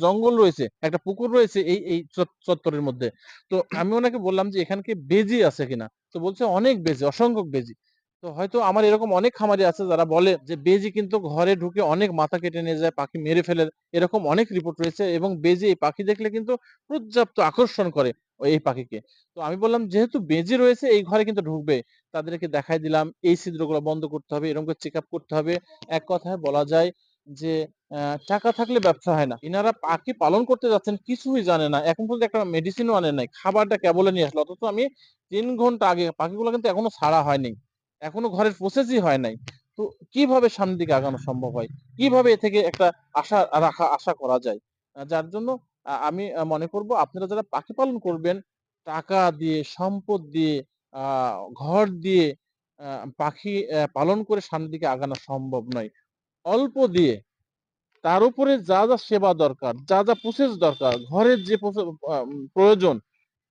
জঙ্গল রয়েছে, একটা পুকুর রয়েছে এই এই চত চত্বরের মধ্যে। তো আমি ওনাকে বললাম যে, "এখানে কি বেজি আছে কিনা?" তো বলছে, "অনেক বেজি, অসংখ্য বেজি।" তো হয়তো আমার এরকম অনেক খামারি আছে যারা বলে যে, বেজি কিন্তু ঘরে ঢুকে অনেক মাথা কেটে নিয়ে যায়, পাখি মেরে ফেলে। এরকম অনেক রিপোর্ট রয়েছে এবং বেজি এই পাখি দেখলে কিন্তু পর্যাপ্ত আকর্ষণ করে এই পাখিকে। তো আমি বললাম, "যেহেতু বেজি রয়েছে এই ঘরে কিন্তু ঢুকবে।" তাদেরকে দেখাই দিলাম, এই ছিদ্রগুলো বন্ধ করতে হবে, এরকম করে চেকআপ করতে হবে। এক কথায় বলা যায় যে, টাকা থাকলে ব্যবসা হয় না। ইনারা পাখি পালন করতে যাচ্ছেন কিছুই জানে না। এখন পর্যন্ত একটা মেডিসিনও আনে নাই। খাবারটা কেবলে নিয়ে আসলো। অথচ আমি তিন ঘণ্টা আগে পাখিগুলো কিন্তু এখনও ছাড়া হয়নি। এখনও ঘরের প্রসেসই হয় নাই। তো কীভাবে সামনের দিকে আগানো সম্ভব হয়? কীভাবে এ থেকে একটা আশা রাখা আশা করা যায়? যার জন্য আমি মনে করব আপনারা যারা পাখি পালন করবেন, টাকা দিয়ে, সম্পদ দিয়ে, ঘর দিয়ে পাখি পালন করে সামনের দিকে আগানো সম্ভব নয়। অল্প দিয়ে তার উপরে যা, যা সেবা দরকার, যা, যা প্রসেস দরকার, ঘরের যে প্রয়োজন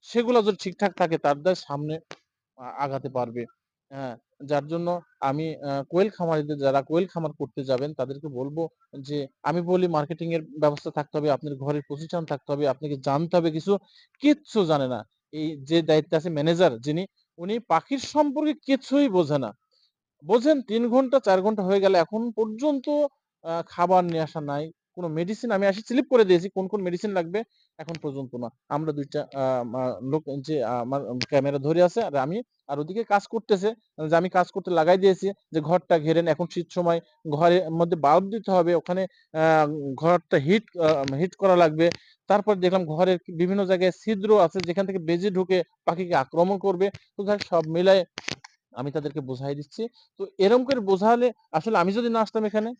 সেগুলো যদি ঠিকঠাক থাকে তার দ্বারা সামনে আগাতে পারবে। হ্যাঁ, যার জন্য আমি কোয়েল খামারিদের যারা কোয়েল খামার করতে যাবেন তাদেরকে বলব যে, আমি বলি মার্কেটিং এর ব্যবস্থা থাকতে হবে, আপনার ঘরের প্রতিষ্ঠান থাকতে হবে, আপনাকে জানতে হবে কিছু, কিচ্ছু জানে না। এই যে দায়িত্বে আছে ম্যানেজার যিনি, উনি পাখির সম্পর্কে কিছুই বোঝে না। বোঝেন তিন ঘণ্টা চার ঘণ্টা হয়ে গেলে এখন পর্যন্ত খাবার নিয়ে আসা নাই। কোন মেডিসিন আমি এসে স্লিপ করে দিয়েছি কোন, কোন মেডিসিন লাগবে এখন পর্যন্ত না। আমরা ২ টা আ মা লোক যে আমার ক্যামেরা ধরে আছে আর আমি আর ওদিকে কাজ করতেছে যে আমি কাজ করতে লাগাই দিয়েছি যে ঘরটা ঘেরেন এখন শীত সময় ঘরের মধ্যে বাল্ব দিতে হবে ওখানে ঘরটা হিট হিট করা লাগবে। তারপর দেখলাম ঘরের বিভিন্ন জায়গায় ছিদ্র আছে যেখান থেকে বেজি ঢুকে পাখিকে আক্রমণ করবে। তো সব মিলায়ে আমি তাদেরকে বুঝাই দিচ্ছি। তো এরকম করে বোঝালে আসলে আমি যদি না আসতাম এখানে,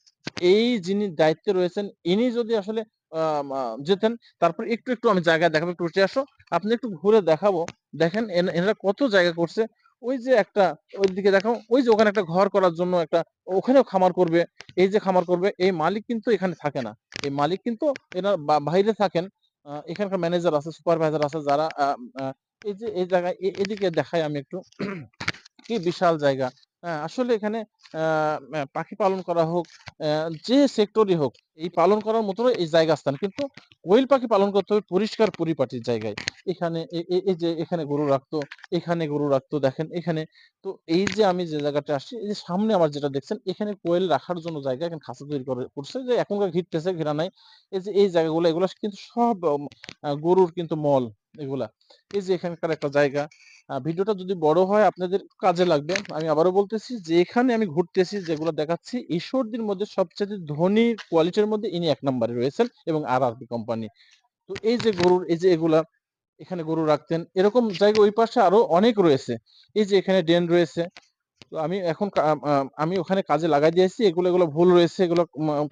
এই যিনি দায়িত্বে রয়েছেন ইনি যদি আসলে যেতেন তারপর একটু, একটু আমি জায়গা দেখাবো, "একটু উঠে আসো।" আপনি একটু ঘুরে দেখাবো। দেখেন এনারা কত জায়গা করছে। ওই যে একটা ওইদিকে দেখাও, ওই যে ওখানে একটা ঘর করার জন্য একটা ওখানেও খামার করবে। এই যে খামার করবে এই মালিক কিন্তু এখানে থাকে না। এই মালিক কিন্তু এনার বা বাহিরে থাকেন। এখানকার ম্যানেজার আছে, সুপারভাইজার আছে যারা এই যে এই জায়গায় এদিকে দেখাই আমি একটু। কি বিশাল জায়গা। আসলে এখানে পাখি পালন করা হোক, যে সেক্টরই হোক, এই পালন করার মতো এই জায়গা স্থান। কিন্তু কোয়েল পাখি পালন করতে হবে পরিষ্কার পরিপাটির জায়গায়। এখানে এই যে এখানে গরু রাখতো, এখানে গরু রাখতো দেখেন এখানে। তো এই যে আমি যে জায়গাটা আসছি, এই যে সামনে আমার যেটা দেখছেন এখানে কোয়েল রাখার জন্য জায়গা এখানে খাঁচা তৈরি করে করছে যে এখনকার ঘিরতেছে, ঘেরা নাই। এই যে এই জায়গাগুলো এগুলা কিন্তু সব গরুর কিন্তু মল এগুলা। এই যে এখানকার একটা জায়গা। ভিডিওটা যদি বড় হয় আপনাদের কাজে লাগবে। আমি আবারও বলতেছি যে এখানে আমি ঘুরতেছি যেগুলো দেখাচ্ছি ঈশ্বরদীর মধ্যে সবচেয়ে ধনী কোয়ালিটির মধ্যে ইনি এক নম্বরে রয়েছেন এবং আর আরআরবি কোম্পানি। তো এই যে গরুর এই যে এগুলা, এখানে গরু রাখতেন। এরকম জায়গা ওই পাশে আরও অনেক রয়েছে। এই যে এখানে ড্রেন রয়েছে। তো আমি এখন আমি ওখানে কাজে লাগাই দিয়েছি। এগুলো, এগুলো ভুল রয়েছে এগুলো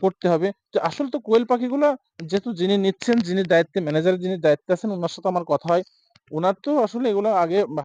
করতে হবে। তো আসলে তো কোয়েল পাখিগুলো যেহেতু যিনি নিচ্ছেন, যিনি দায়িত্বে ম্যানেজার যিনি দায়িত্বে আছেন ওনার সাথে আমার কথা হয়। ওনার তো আসলে এগুলো আগে